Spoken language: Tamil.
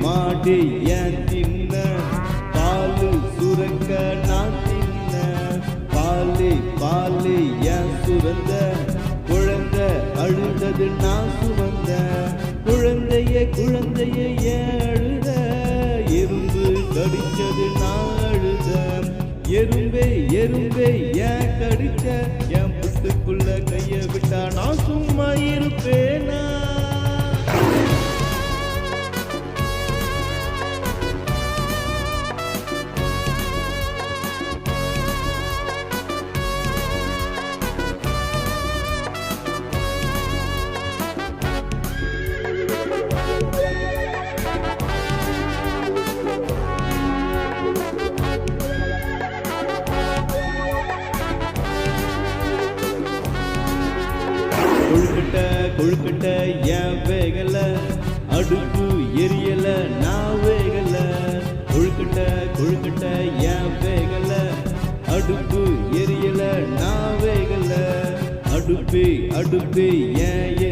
பாட்டு ஏன் தின்ன? பாலு சுரக்க நான் தின்ன. பாலு பாலு ஏன் சுரந்த? குழந்தை அழுந்தது நான் சுமந்த. குழந்தைய குழந்தைய ஏன் அழுத எறும்பு கடிச்சது நான் அழுத. எறும்பே எறும்பே ஏன் கடிச்ச? கொழுக்கட்ட கொழுக்கட்ட ஏன் வேகல அடுப்பு எரியல நான் வேகல. கொழுக்கட்ட கொழுக்கட்ட ஏன் வேகல அடுப்பு எரியல நான் வேகல. அடுப்பு அடுப்பு ஏன்